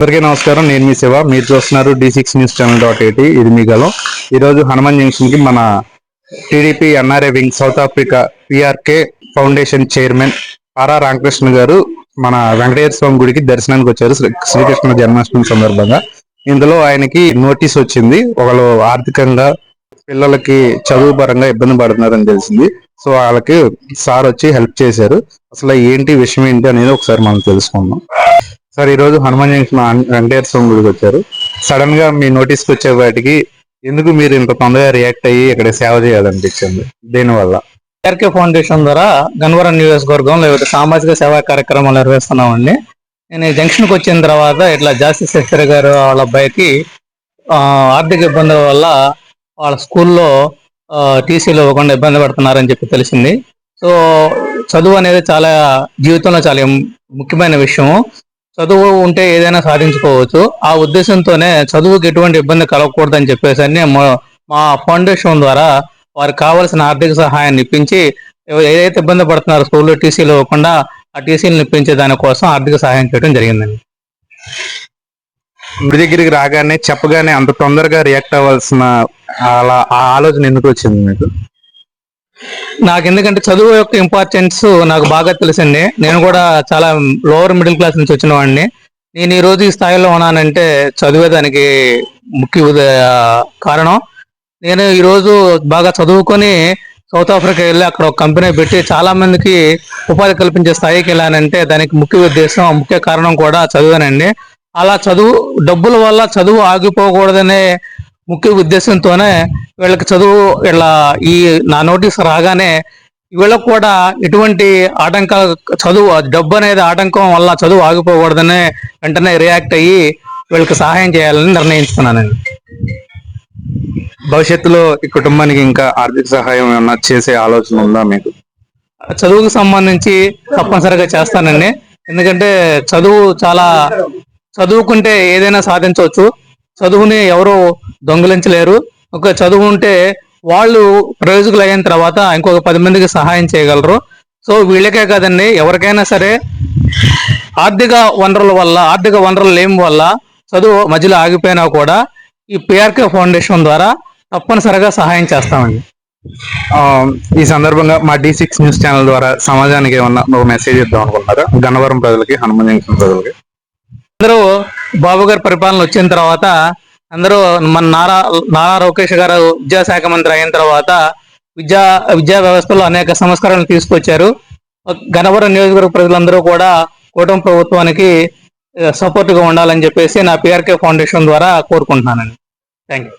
అందరికీ నమస్కారం. నేను మీ శివ. మీరు చూస్తున్నారు D six news channel dot eighty ఇది మీ గలం ఈరోజు హనుమాన్ జంక్షన్కి మన TDP NRA wing South Africa PRK foundation chairman ఆర్ఆ Ramakrishna garu మన వెంకటేశ్వర స్వామి గుడికి దర్శనానికి వచ్చారు. శ్రీ- శ్రీకృష్ణ జన్మాష్టమి సందర్భంగా. ఇందులో ఆయనకి నోటీస్ వచ్చింది. ఒకళ్ళు ఆర్థికంగా పిల్లలకి చదువు పరంగా ఇబ్బంది పడుతున్నారని తెలిసింది. సో వాళ్ళకి సార్ వచ్చి హెల్ప్ చేశారు. అసలు ఏంటి విషయం ఏంటి అనేది ఒకసారి మనం తెలుసుకుందాం. సార్ ఈరోజు హనుమాన్ జంక్షన్ ఆన్- వెంకటేశ్వర స్వామి గుడికి వచ్చారు. సడన్గా మీ నోటీస్కి వచ్చే వాటికి ఎందుకు మీరు ఇంత తొందరగా రియాక్ట్ అయ్యి ఇక్కడ సేవ చేయాలనిపించింది? దీనివల్ల. ఆర్కే ఫౌండేషన్ ద్వారా గన్వరం నియోజకవర్గం లేకపోతే సామాజిక సేవా కార్యక్రమాలు నిర్వహిస్తున్నామండి. నేను ఈ జంక్షన్కి వచ్చిన తర్వాత ఇట్లా జాస్తి శేఖర్ గారు వాళ్ళ అబ్బాయికి ఆర్థిక ఇబ్బందుల వల్ల వాళ్ళ స్కూల్లో టీసీలు ఇవ్వకుండా ఇబ్బంది పడుతున్నారని చెప్పి తెలిసింది. సో చదువు అనేది చాలా జీవితంలో చాలా ముఖ్యమైన విషయము. చదువు ఉంటే ఏదైనా సాధించుకోవచ్చు. ఆ ఉద్దేశంతోనే చదువుకి ఎటువంటి ఇబ్బంది కలగకూడదని చెప్పేసి అన్ని మా- మా ఫౌండేషన్ ద్వారా వారికి కావాల్సిన ఆర్థిక సహాయాన్ని ఇప్పించి ఏదైతే ఇబ్బంది పడుతున్నారో స్కూల్లో టీసీలు ఇవ్వకుండా ఆ టీసీలను ఇప్పించే దానికోసం ఆర్థిక సహాయం చేయడం జరిగిందండి. గుడి దగ్గరికి రాగానే చెప్పగానే అంత తొందరగా రియాక్ట్ అవ్వాల్సిన అలా ఆ ఆలోచన ఎందుకు వచ్చింది మీకు? నాకు ఎందుకంటే చదువు యొక్క ఇంపార్టెన్స్ నాకు బాగా తెలిసింది. నేను కూడా చాలా లోవర్ మిడిల్ క్లాస్ నుంచి వచ్చిన వాడిని. నేను ఈ రోజు ఈ స్థాయిలో ఉన్నానంటే చదివే దానికి ముఖ్య కారణం. నేను ఈరోజు బాగా చదువుకొని సౌత్ ఆఫ్రికా వెళ్ళి అక్కడ ఒక కంపెనీ పెట్టి చాలా మందికి ఉపాధి కల్పించే స్థాయికి వెళ్ళానంటే దానికి ముఖ్య ఉద్దేశం ముఖ్య కారణం కూడా చదివానండి. అలా చదువు డబ్బుల వల్ల చదువు ఆగిపోకూడదనే ముఖ్య ఉద్దేశంతోనే వీళ్ళకి చదువు ఇలా ఈ నా నోటీస్ రాగానే వీళ్ళకు కూడా ఎటువంటి ఆటంకాలు చదువు డబ్బు అనేది ఆటంకం వల్ల చదువు ఆగిపోకూడదనే వెంటనే రియాక్ట్ అయ్యి వీళ్ళకి సహాయం చేయాలని నిర్ణయించుకున్నానండి భవిష్యత్తులో ఈ కుటుంబానికి ఇంకా ఆర్థిక సహాయం ఏమన్నా చేసే ఆలోచన ఉందా మీకు? చదువుకు సంబంధించి తప్పనిసరిగా చేస్తానండి. ఎందుకంటే చదువు చాలా చదువుకుంటే ఏదైనా సాధించవచ్చు. చదువుని ఎవరు దొంగిలించలేరు. ఒక చదువు ఉంటే వాళ్ళు ప్రయోజకులు అయిన తర్వాత ఇంకొక పది మందికి సహాయం చేయగలరు. సో వీళ్ళకే కాదండి ఎవరికైనా సరే ఆర్థిక వనరుల వల్ల ఆర్థిక వనరులు లేని వల్ల చదువు మధ్యలో ఆగిపోయినా కూడా ఈ పిఆర్కే ఫౌండేషన్ ద్వారా తప్పనిసరిగా సహాయం చేస్తామండి. ఈ సందర్భంగా మా డి సిక్స్ న్యూస్ ఛానల్ ద్వారా సమాజానికి ఏమన్నా ఒక మెసేజ్ ఇద్దాం అనుకుంటున్నారా? గన్నవరం ప్రజలకి హనుమాన్ జంక్షన్ ప్రజలకి. అందరూ బాబు గారి పరిపాలన వచ్చిన తర్వాత అందరూ మన నారా నారా లోకేష్ గారు విద్యాశాఖ మంత్రి అయిన తర్వాత విద్యా విద్యా వ్యవస్థలో అనేక సంస్కరణలు తీసుకొచ్చారు. గణవరం నియోజకవర్గ ప్రజలందరూ కూడా కూటమి ప్రభుత్వానికి సపోర్ట్గా ఉండాలని చెప్పేసి నా పిఆర్కే ఫౌండేషన్ ద్వారా కోరుకుంటున్నానండి. Thank you